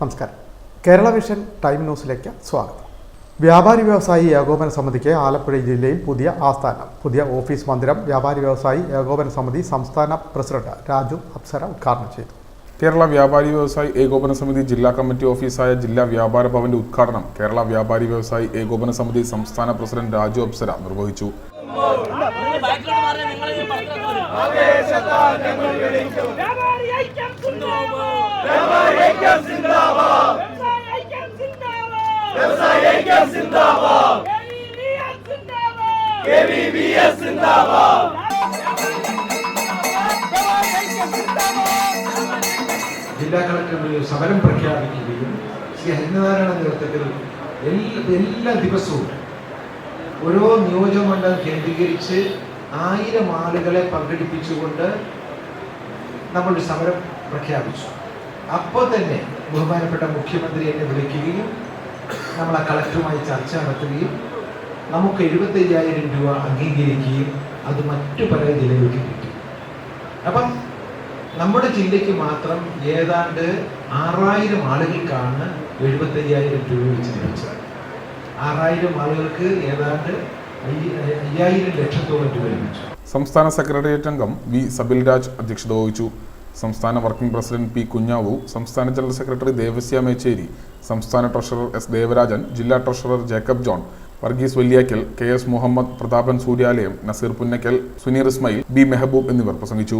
നമസ്കാരം. Kerala vision time ന്യൂസിലേക്ക് സ്വാഗതം. വ്യാപാരി വ്യവസായി ഏകോപന സമിതിക്ക് ആലപ്പുഴ ജില്ലയിൽ പുതിയ ആസ്ഥാനം പുതിയ ഓഫീസ് മന്ദിരം വ്യാപാരി വ്യവസായി ഏകോപന സമിതി സംസ്ഥാന പ്രസിഡന്റ് രാജു അപ്സര ഉദ്ഘാടനം ചെയ്തു. കേരള വ്യാപാരി വ്യവസായി ഏകോപന സമിതി ജില്ലാ കമ്മിറ്റി ഓഫീസായ ജില്ലാ വ്യാപാര ഭവന്റെ ഉദ്ഘാടനം കേരള വ്യാപാരി വ്യവസായി ഏകോപന സമിതി സംസ്ഥാന പ്രസിഡന്റ് രാജു അപ്സര നിർവഹിച്ചു. വ്യാപാരി ഐക്യം വ്യാപാരി ഐക്യം ജില്ലാ കളക്ടർ സമരം പ്രഖ്യാപിക്കുകയും ശ്രീ ഹരിനാരായണ നേതൃത്വത്തിൽ എല്ലാ എല്ലാ ദിവസവും ഓരോ നിയോജകമണ്ഡലം കേന്ദ്രീകരിച്ച് ആയിരം ആളുകളെ പങ്കെടുപ്പിച്ചുകൊണ്ട് നമ്മളൊരു സമരം പ്രഖ്യാപിച്ചു. അപ്പോൾ തന്നെ ബഹുമാനപ്പെട്ട മുഖ്യമന്ത്രി എന്നെ വിളിക്കുകയും നമ്മൾ ആ കളക്ടറുമായി ചർച്ച നടത്തുകയും നമുക്ക് എഴുപത്തയ്യായിരം രൂപ അംഗീകരിക്കുകയും അത് മറ്റു പല ജില്ലകൾക്ക് കിട്ടി. അപ്പം നമ്മുടെ ജില്ലയ്ക്ക് മാത്രം ഏതാണ്ട് ആറായിരം ആളുകൾക്കാണ് എഴുപത്തയ്യായിരം രൂപ വെച്ച് ലഭിച്ചത്. ആറായിരം ആളുകൾക്ക് ഏതാണ്ട് അയ്യ- അയ്യായിരം ലക്ഷത്തോളം രൂപ ലഭിച്ചു. സംസ്ഥാന സെക്രട്ടേറിയറ്റ് അംഗം വി സബിൽ രാജ് അധ്യക്ഷത വഹിച്ചു. സംസ്ഥാന വർക്കിംഗ് പ്രസിഡന്റ് പി കുഞ്ഞാവു സംസ്ഥാന ജനറൽ സെക്രട്ടറി ദേവസ്യ മേച്ചേരി സംസ്ഥാന ട്രഷറർ എസ് ദേവരാജൻ ജില്ലാ treasurer Jacob John Varghese Valyakkal K S Muhammad Prathapan Suryalayam Nazeer Punnakkal Suneer Ismail B Mehboob എന്നിവർ പ്രസംഗിച്ചു.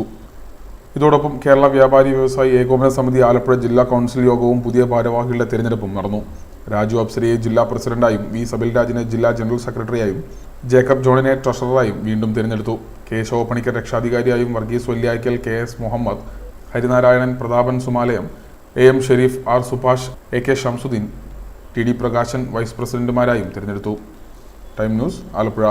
ഇതോടൊപ്പം കേരള വ്യാപാരി വ്യവസായി ഏകോപന സമിതി ആലപ്പുഴ ജില്ലാ കൗൺസിൽ യോഗവും പുതിയ ഭാരവാഹികളുടെ തിരഞ്ഞെടുപ്പും നടന്നു. രാജു അപ്സരയെ ജില്ലാ പ്രസിഡന്റായും വി സബിൽരാജിനെ ജില്ലാ ജനറൽ സെക്രട്ടറിയായും ജേക്കബ് ജോണിനെ ട്രഷററായും വീണ്ടും തിരഞ്ഞെടുത്തു. Keshava Panicker രക്ഷാധികാരിയായും Varghese Valyaikkal K S Muhammad Harinarayanan Prathapan Sumalayam A M Sherif R Subhash A K Shamsuddin T D Prakashan vice പ്രസിഡന്റുമാരായും തിരഞ്ഞെടുത്തു. Time news Alappuzha.